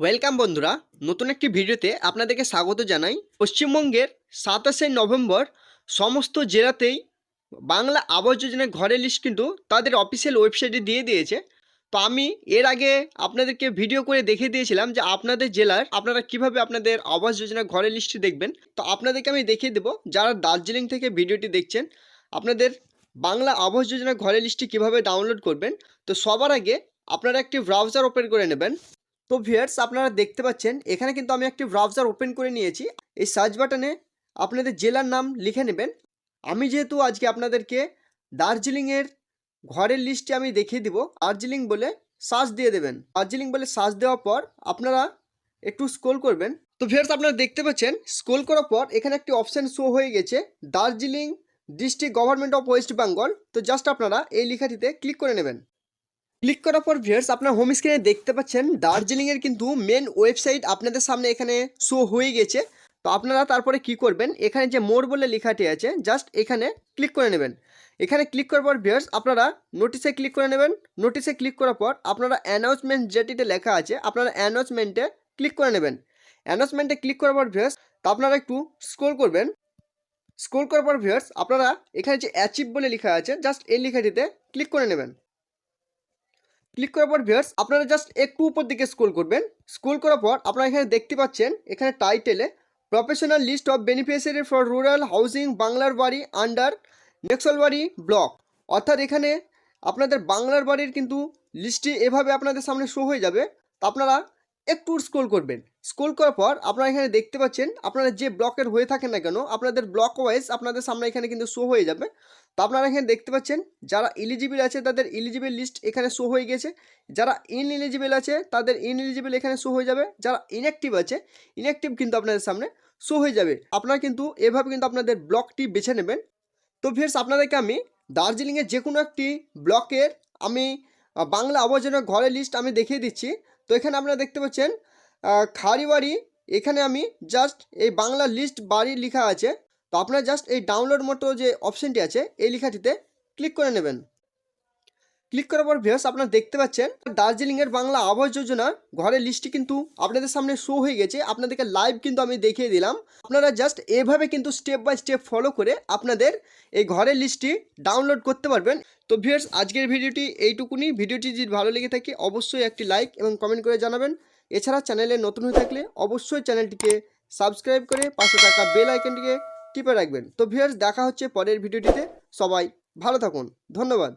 Welcome বন্ধুরা। নতুন একটি ভিডিওতে আপনাদেরকে স্বাগত জানাই। পশ্চিমবঙ্গের সাতাশে নভেম্বর সমস্ত জেলাতেই বাংলা আবাস যোজনার ঘরের লিস্ট কিন্তু তাদের অফিসিয়াল ওয়েবসাইটে দিয়ে দিয়েছে। তো আমি এর আগে আপনাদেরকে ভিডিও করে দেখিয়ে দিয়েছিলাম যে আপনাদের জেলার আপনারা কীভাবে আপনাদের আবাস যোজনার ঘরের লিস্টটি দেখবেন। তো আপনাদেরকে আমি দেখিয়ে দেবো যারা দার্জিলিং থেকে ভিডিওটি দেখছেন, আপনাদের বাংলা আবাস যোজনার ঘরের লিস্টটি কীভাবে ডাউনলোড করবেন। তো সবার আগে আপনারা একটি ব্রাউজার ওপেন করে নেবেন। তো ভিয়ার্স আপনারা দেখতে পাচ্ছেন, এখানে কিন্তু আমি একটি ব্রাউজার ওপেন করে নিয়েছি। এই সার্চ বাটনে আপনাদের জেলার নাম লিখে নেবেন। আমি যেহেতু আজকে আপনাদেরকে দার্জিলিংয়ের ঘরের লিস্টে আমি দেখিয়ে দিব, দার্জিলিং বলে সার্চ দিয়ে দেবেন। দার্জিলিং বলে সার্চ দেওয়ার পর আপনারা একটু স্ক্রোল করবেন। তো ভিয়ার্স আপনারা দেখতে পাচ্ছেন স্ক্রোল করার পর এখানে একটি অপশান শো হয়ে গেছে, Darjeeling district government of West Bengal তো জাস্ট আপনারা এই লেখাটিতে ক্লিক করে নেবেন। ক্লিক করার পর ভিউয়ার্স, আপনার হোম স্ক্রিনে দেখতে পাচ্ছেন দার্জিলিংয়ের কিন্তু মেন ওয়েবসাইট আপনাদের সামনে এখানে শো হয়ে গেছে। তো আপনারা তারপরে কি করবেন? এখানে যে মোর বলে লেখাটি আছে জাস্ট এখানে ক্লিক করে নেবেন। এখানে ক্লিক করার পর ভিউয়ার্স, আপনারা নোটিশে ক্লিক করে নেবেন। নোটিশে ক্লিক করার পর আপনারা অ্যানাউন্সমেন্ট যেটিতে লেখা আছে, আপনারা অ্যানাউন্সমেন্টে ক্লিক করে নেবেন। অ্যানাউন্সমেন্টে ক্লিক করার পর ভিউয়ার্স, তো আপনারা একটু স্ক্রোল করবেন। স্ক্রোল করার পর ভিউয়ার্স, আপনারা এখানে যে অ্যাচিভ বলে লেখা আছে জাস্ট এই লেখাটিতে ক্লিক করে নেবেন। ক্লিক করার পর ভিউয়ার্স, আপনারা জাস্ট একটু উপর দিকে স্ক্রোল করবেন। স্ক্রোল করার পর আপনারা এখানে দেখতে পাচ্ছেন, এখানে টাইটেলে professional list of beneficiary for rural housing বাংলার বাড়ি আন্ডার নেক্সলবাড়ি ব্লক অর্থাৎ এখানে আপনাদের বাংলার বাড়ির কিন্তু লিস্টটি এভাবে আপনাদের সামনে শো হয়ে যাবে। আপনারা একটু স্ক্রোল করবেন। স্ক্রোল করার পর আপনারা এখানে দেখতে পাচ্ছেন আপনারা যে ব্লকের হয়ে থাকেন না কেন, আপনাদের ব্লক ওয়াইজ আপনাদের সামনে এখানে কিন্তু শো হয়ে যাবে। তো আপনারা এখানে দেখতে পাচ্ছেন, যারা ইলিজিবল আছে তাদের ইলিজিবল লিস্ট এখানে শো হয়ে গেছে। যারা ইন এলিজিবল আছে তাদের ইন এলিজিবল এখানে শো হয়ে যাবে। যারা ইনঅ্যাক্টিভ আছে ইনঅ্যাক্টিভ কিন্তু আপনাদের সামনে শো হয়ে যাবে। আপনারা কিন্তু এভাবে কিন্তু আপনাদের ব্লকটি বেছে নেবেন। তো ভিয়ার্স আপনাদেরকে আমি দার্জিলিংয়ের যে কোনো একটি ব্লকের আমি বাংলা আবর্জনা ঘরের লিস্ট আমি দেখিয়ে দিচ্ছি। তো এখানে আপনারা দেখতে পাচ্ছেন খারি বাড়ি, এখানে আমি জাস্ট এই বাংলা লিস্ট বাড়ি লেখা আছে। তো আপনারা জাস্ট এই ডাউনলোড মতো যে অপশানটি আছে, এই লেখাটিতে ক্লিক করে নেবেন। ক্লিক করার পর ভিউয়ার্স আপনারা দেখতে পাচ্ছেন, দার্জিলিংয়ের বাংলা আবাস যোজনার ঘরের লিস্টটি কিন্তু আপনাদের সামনে শো হয়ে গেছে। আপনাদেরকে লাইভ কিন্তু আমি দেখিয়ে দিলাম। আপনারা জাস্ট এভাবে কিন্তু স্টেপ বাই স্টেপ ফলো করে আপনাদের এই ঘরের লিস্টটি ডাউনলোড করতে পারবেন। তো ভিউয়ার্স আজকের ভিডিওটি এইটুকুনি। ভিডিওটি যদি ভালো লেগে থাকে, অবশ্যই একটি লাইক এবং কমেন্ট করে জানাবেন। এছাড়া চ্যানেলে নতুন হয়ে থাকলে অবশ্যই চ্যানেলটিকে সাবস্ক্রাইব করে পাশে থাকা বেল আইকনটিকে টিপে রাখবেন। তো ভিউয়ার্স দেখা হচ্ছে পরের ভিডিওটিতে। সবাই ভালো থাকুন। ধন্যবাদ।